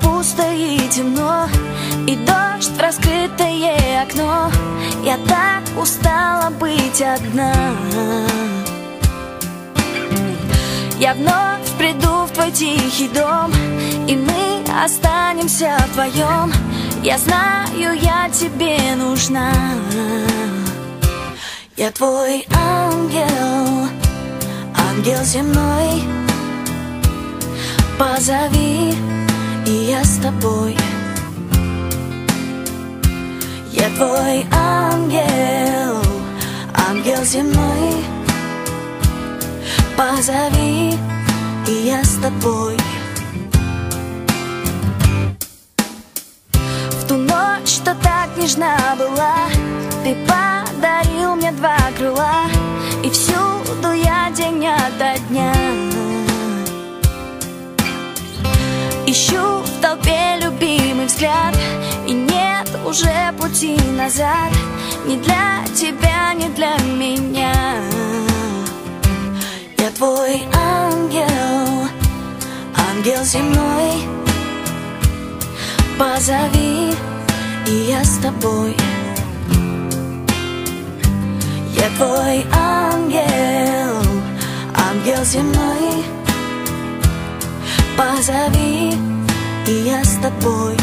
пусто и темно И дождь в раскрытое окно. Я так устала быть одна. Я вновь приду в твой тихий дом И мы останемся вдвоем. Я знаю, я тебе нужна. Я твой ангел Ангел земной Позови, и я с тобой. Я твой ангел Ангел земной. Позови, и я с тобой. В ту ночь, что так нежна была Ты подарил мне два крыла И всюду я день ото дня Ищу в толпе любимый взгляд И нет уже пути назад. Ни для тебя, ни для меня. Я твой ангел Ангел земной. Позови, и я с тобой. Я твой ангел Ангел земной Позови, и я с тобой